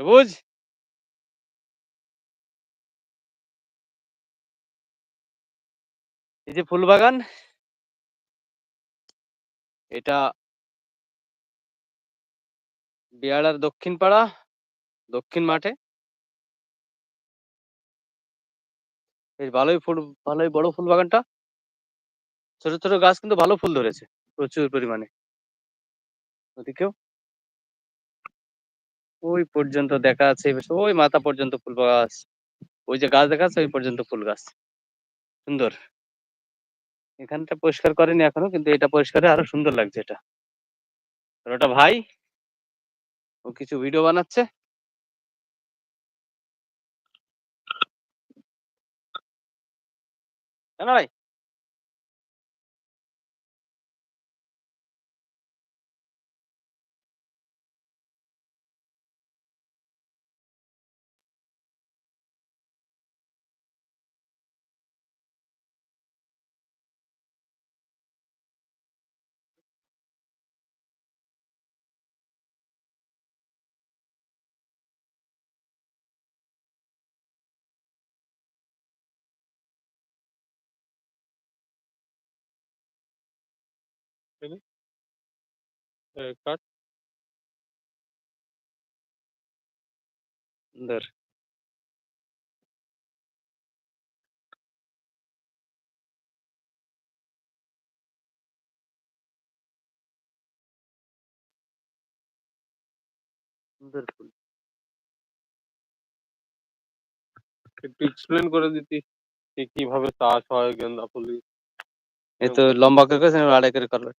সবুজ এই যে ফুল বাগান এটা বিয়াড়ার দক্ষিণ পাড়া, দক্ষিণ মাঠে। বেশ ভালোই ফুল, ভালোই বড় ফুল বাগানটা। ছোট ছোট গাছ কিন্তু ভালো ফুল ধরেছে প্রচুর পরিমাণে। ওদিকেও ওই পর্যন্ত দেখা আছে, ওই মাথা পর্যন্ত ফুল গাছ, ওই যে গাছ দেখা যাচ্ছে ওই পর্যন্ত ফুল গাছ। সুন্দর। এখানটা পরিষ্কার করেনি এখনও, কিন্তু এটা পরিষ্কারে আরও সুন্দর লাগছে এটা। ওটা ভাই, ও কিছু ভিডিও বানাচ্ছে? কেন ভাই। কাট সুন্দর সুন্দর একটু এক্সপ্লেন করে দিতি যে কীভাবে চাষ হয় গেন্দা ফুল এই তো লম্বা করে করেছেন আড়াই করে করবেট